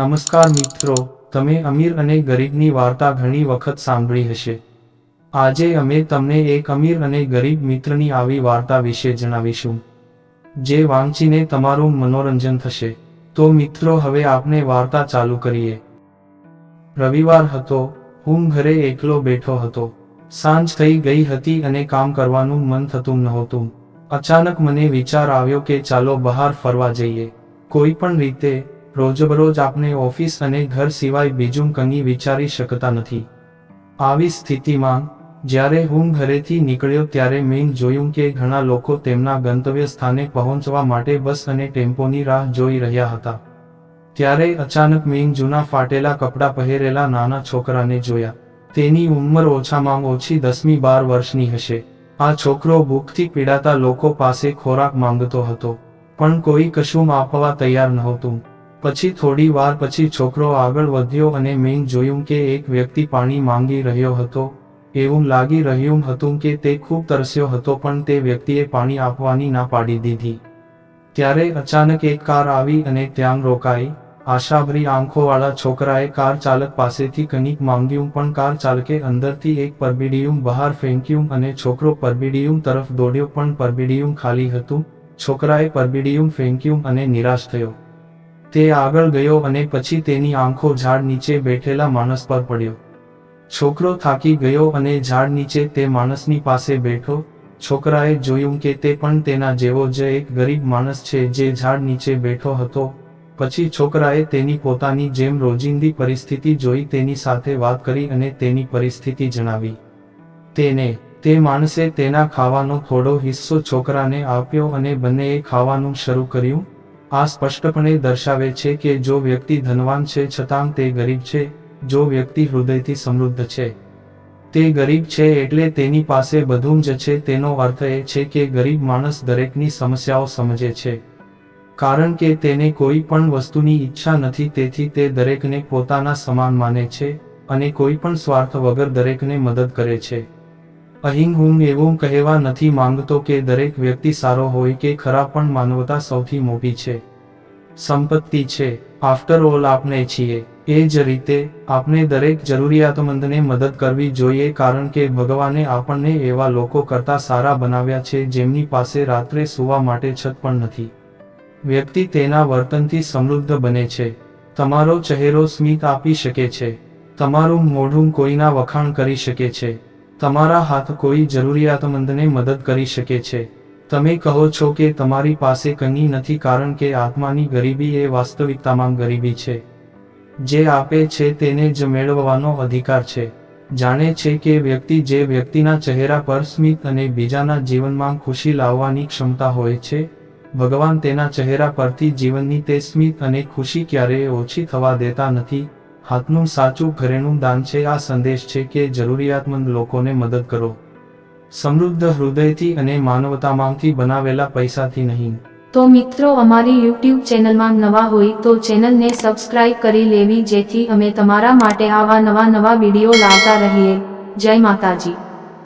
નમસ્કાર મિત્રો, તમે અમીર અને ગરીબની વાર્તા ઘણી વખત સાંભળી હશે. આજે અમે તમને એક અમીર અને ગરીબ મિત્રની આવી વાર્તા વિશે જણાવીશું. જે વાંચીને તમારું મનોરંજન થશે. તો મિત્રો, હવે આપણે વાર્તા ચાલુ કરીએ. રવિવાર હતો, હું ઘરે એકલો બેઠો હતો. સાંજ થઈ ગઈ હતી અને કામ કરવાનું મન થતું નહોતું. અચાનક મને વિચાર આવ્યો કે ચાલો બહાર ફરવા જઈએ. કોઈ પણ રીતે રોજબરોજ આપણે ઓફિસ અને ઘર સિવાય બીજું કંઈ વિચારી શકતા નથી. આવી સ્થિતિમાં, જ્યારે હું ઘરેથી નીકળ્યો ત્યારે મેં જોયું કે ઘણા લોકો તેમના ગંતવ્ય સ્થાને પહોંચવા માટે બસ અને ટેમ્પોની રાહ જોઈ રહ્યા હતા. ત્યારે અચાનક મેં જૂના ફાટેલા કપડાં પહેરેલા નાના છોકરાને જોયા. તેની ઉંમર ઓછામાં ઓછી દસમી બાર વર્ષની હશે. આ છોકરો ભૂખથી પીડાતા લોકો પાસે ખોરાક માંગતો હતો. પણ કોઈ કશું આપવા તૈયાર નહોતું. પછી થોડી વાર પછી છોકરો આગળ વધ્યો અને મેં જોયું કે એક વ્યક્તિ પાણી માંગી રહ્યો હતો. એવું લાગી રહ્યું હતું કે તે ખૂબ તરસ્યો હતો પણ તે વ્યક્તિએ પાણી આપવાની ના પાડી દીધી. ત્યારે અચાનક એક કાર આવી અને ત્યાં રોકાઈ. આશાભરી આંખોવાળા છોકરાએ કાર ચાલક પાસેથી કંઈક માંગ્યું પણ કાર ચાલકે અંદરથી એક પરબીડિયું બહાર ફેંક્યું અને છોકરો પરબીડિયું તરફ દોડ્યો પણ પરબીડિયું ખાલી હતું. છોકરાએ પરબીડિયું ફેંક્યું અને નિરાશ થયો. તે આગળ ગયો અને પછી તેની આંખો ઝાડ નીચે બેઠેલા માણસ પર પડ્યો. છોકરો થાકી ગયો અને ઝાડ નીચે તે માણસની પાસે બેઠો. છોકરાએ જોયું કે તે પણ તેના જેવો જ એક ગરીબ માણસ છે જે ઝાડ નીચે બેઠો હતો. પછી છોકરાએ તેની પોતાની જેમ રોજિંદી પરિસ્થિતિ જોઈ તેની સાથે વાત કરી અને તેની પરિસ્થિતિ જણાવી. તેને, તે માણસે તેના ખાવાનો થોડો હિસ્સો છોકરાને આપ્યો અને બંનેએ ખાવાનું શરૂ કર્યું. આ સ્પષ્ટપણે દર્શાવે છે કે જો વ્યક્તિ ધનવાન છે છતાં તે ગરીબ છે, જો વ્યક્તિ હૃદયથી સમૃદ્ધ છે. તે ગરીબ છે એટલે તેની પાસે બધું જ છે, તેનો અર્થ એ છે કે ગરીબ માણસ દરેકની સમસ્યાઓ સમજે છે. કારણ કે તેને કોઈ પણ વસ્તુની ઈચ્છા નથી, તેથી તે દરેકને પોતાના સમાન માને છે અને કોઈ પણ સ્વાર્થ વગર દરેકને મદદ કરે છે. અહીં હું એવું કહેવા નથી માંગતો કે દરેક વ્યક્તિ સારો હોય કે ખરાબ, પણ માનવતા સૌથી મોટી છે. સંપત્તિ છે. આફ્ટર ઓલ આપણે છીએ. એ જ રીતે, આપણે દરેક જરૂરિયાતમંદને મદદ કરવી જોઈએ કારણ કે ભગવાને આપણને એવા લોકો કરતા સારા બનાવ્યા છે જેમની પાસે રાત્રે સૂવા માટે છત પણ નથી. વ્યક્તિ તેના વર્તનથી સમૃદ્ધ બને છે. તમારો ચહેરો સ્મિત આપી શકે છે. તમારું મોઢું કોઈના વખાણ કરી શકે છે. તમારા હાથ કોઈ જરૂરિયાતમંદને મદદ કરી શકે છે. તમે કહો છો કે તમારી પાસે કંઈ નથી કારણ કે આત્માની ગરીબી એ વાસ્તવિકતામાં ગરીબી છે. જે આપે છે તેને જ મેળવવાનો અધિકાર છે. જાણે છે કે વ્યક્તિ જે વ્યક્તિના ચહેરા પર સ્મિત અને બીજાના જીવનમાં ખુશી લાવવાની ક્ષમતા હોય છે, ભગવાન તેના ચહેરા પરથી જીવનની તે સ્મિત અને ખુશી ક્યારેય ઓછી થવા દેતા નથી. હાથનું સાચું ઘરેણું દાન છે આ સંદેશ છે કે જરૂરિયાતમંદ લોકોને મદદ કરો. સમૃદ્ધ હૃદયથી અને માનવતામાંથી બનાવેલા પૈસાથી નહીં. તો મિત્રો, અમારી યુટ્યુબ ચેનલમાં નવા હોય તો ચેનલને સબસ્ક્રાઇબ કરી લેવી, જેથી અમે તમારા માટે આવા નવા નવા વીડિયો લાવતા રહીએ. જય માતાજી.